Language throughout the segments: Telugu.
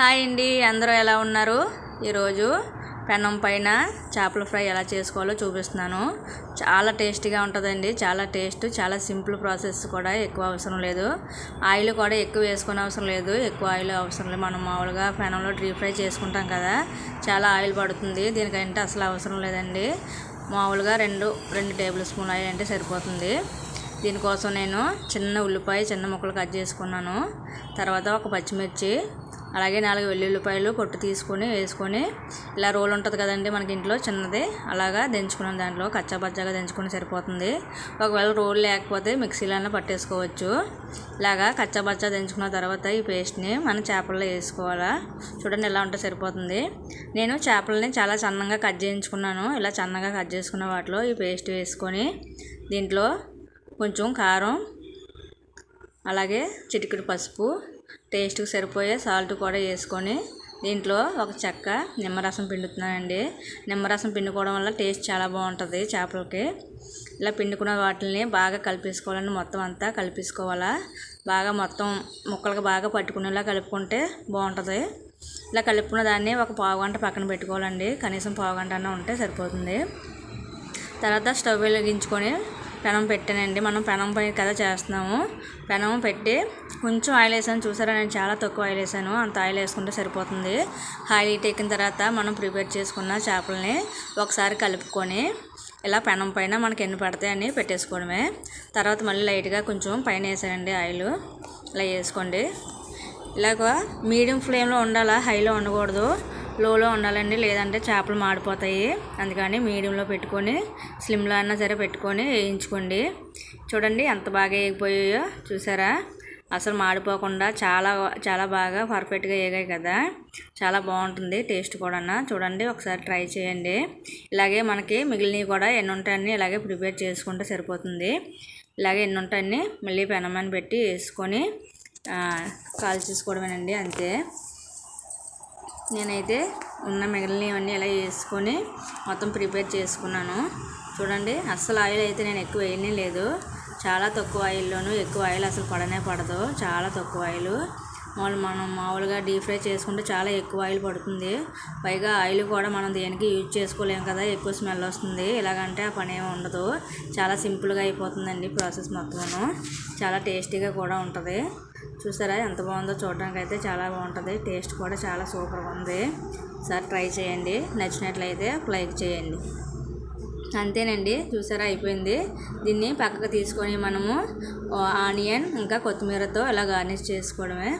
హాయ్ అండి అందరూ ఎలా ఉన్నారు? ఈరోజు పెనం పైన చేపల ఫ్రై ఎలా చేసుకోవాలో చూపిస్తున్నాను. చాలా టేస్టీగా ఉంటుందండి చాలా టేస్ట్ చాలా సింపుల్ ప్రాసెస్ కూడా ఎక్కువ అవసరం లేదు. ఆయిల్ కూడా ఎక్కువ వేసుకునే అవసరం లేదు ఎక్కువ ఆయిల్ అవసరం లేదు. మనం మామూలుగా పెనంలో డీప్ ఫ్రై చేసుకుంటాం కదా చాలా ఆయిల్ పడుతుంది దీనికంటే అసలు అవసరం లేదండి. మామూలుగా రెండు రెండు టేబుల్ స్పూన్ ఆయిల్ అంటే సరిపోతుంది. దీనికోసం నేను చిన్న ఉల్లిపాయ చిన్న ముక్కలు కట్ చేసుకున్నాను. తర్వాత ఒక పచ్చిమిర్చి అలాగే నాలుగు వెల్లుల్లిపాయలు పొట్టు తీసుకొని వేసుకొని ఇలా రోల్ ఉంటుంది కదండి మనకి ఇంట్లో చిన్నది. అలాగా దంచుకున్నాం దాంట్లో. కచ్చాపచ్చాగా దంచుకుని సరిపోతుంది. ఒకవేళ రోల్ లేకపోతే మిక్సీలోనే పట్టేసుకోవచ్చు. ఇలాగా కచ్చాపచ్చా దంచుకున్న తర్వాత ఈ పేస్ట్ని మన చేపల్లో వేసుకోవాలా? చూడండి ఎలా ఉంటే సరిపోతుంది. నేను చేపలని చాలా సన్నగా కట్ చేయించుకున్నాను. ఇలా సన్నగా కట్ చేసుకున్న వాటిలో ఈ పేస్ట్ వేసుకొని దీంట్లో కొంచెం కారం అలాగే చిటికెడు పసుపు టేస్ట్కి సరిపోయే సాల్ట్ కూడా వేసుకొని దీంట్లో ఒక చెక్క నిమ్మరసం పిండుతున్నానండి. నిమ్మరసం పిండుకోవడం వల్ల టేస్ట్ చాలా బాగుంటుంది చేపలకి. ఇలా పిండుకున్న వాటిని బాగా కలిపేసుకోవాలండి. మొత్తం అంతా కలిపేసుకోవాలా. బాగా మొత్తం ముక్కలకు బాగా పట్టుకునేలా కలుపుకుంటే బాగుంటుంది. ఇలా కలుపుకున్న దాన్ని ఒక పావు గంట పక్కన పెట్టుకోవాలండి. కనీసం పావు గంట అన్న ఉంటే సరిపోతుంది. తర్వాత స్టవ్ వెలిగించుకొని పెనం పెట్టానండి. మనం పెనం పై కదా చేస్తున్నాము. పెనం పెట్టి కొంచెం ఆయిల్ వేసాను. చూసారా? నేను చాలా తక్కువ ఆయిల్ వేసాను. అంత ఆయిల్ వేసుకుంటే సరిపోతుంది. ఆయిల్ హీట్ ఎక్కిన తర్వాత మనం ప్రిపేర్ చేసుకున్న చేపలని ఒకసారి కలుపుకొని ఇలా పెనం పైన మనకి ఎన్ని పడతాయని పెట్టేసుకోవడమే. తర్వాత మళ్ళీ లైట్గా కొంచెం పైన వేసానండి ఆయిల్. ఇలా వేసుకోండి. ఇలాగ మీడియం ఫ్లేమ్లో ఉండాలా? హైలో ఉండకూడదు. లోలో ఉండాలండి లేదంటే చేపలు మాడిపోతాయి. అందుకని మీడియంలో పెట్టుకొని స్లిమ్లో అయినా సరే పెట్టుకొని వేయించుకోండి. చూడండి ఎంత బాగా వేగిపోయాయో చూసారా? అసలు మాడిపోకుండా చాలా చాలా బాగా పర్ఫెక్ట్గా వేగాయి కదా. చాలా బాగుంటుంది టేస్ట్ కూడా చూడండి ఒకసారి ట్రై చేయండి. ఇలాగే మనకి మిగిలినవి కూడా ఎన్ని ఉంటాయని ఇలాగే ప్రిపేర్ చేసుకుంటే సరిపోతుంది. ఇలాగే ఎన్ని ఉంటాయని మళ్ళీ పెనమని పెట్టి వేసుకొని కాల్ చేసుకోవడమేనండి అంతే. నేనైతే ఉన్న మిగిలినవన్నీ ఇలా వేసుకొని మొత్తం ప్రిపేర్ చేసుకున్నాను. చూడండి అస్సలు ఆయిల్ అయితే నేను ఎక్కువ వేయనే లేదు. చాలా తక్కువ ఆయిల్లోనూ ఎక్కువ ఆయిల్ అసలు పడనే పడదు. చాలా తక్కువ ఆయిల్. వాళ్ళు మనం మామూలుగా డీప్ ఫ్రై చేసుకుంటే చాలా ఎక్కువ ఆయిల్ పడుతుంది. పైగా ఆయిల్ కూడా మనం దేనికి యూజ్ చేసుకోలేము కదా ఎక్కువ స్మెల్ వస్తుంది. ఇలాగంటే ఆ పని ఏమి ఉండదు. చాలా సింపుల్గా అయిపోతుందండి ప్రాసెస్ మొత్తము చాలా టేస్టీగా కూడా ఉంటుంది. చూసారా ఎంత బాగుందో చూడడానికి అయితే చాలా బాగుంటుంది. టేస్ట్ కూడా చాలా సూపర్గా ఉంది. సార్ ట్రై చేయండి. నచ్చినట్లయితే లైక్ చేయండి. అంతేనండి. చూసారా అయిపోయింది. దీన్ని పక్కకు తీసుకొని మనము ఆనియన్ ఇంకా కొత్తిమీరతో ఇలా గార్నిష్ చేసుకోవడమే.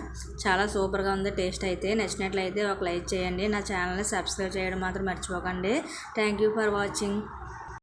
చాలా సూపర్గా ఉంది టేస్ట్ అయితే. నచ్చినట్లయితే ఒక లైక్ చేయండి. నా ఛానల్ని సబ్స్క్రైబ్ చేయడం మాత్రం మర్చిపోకండి. Thank you for watching.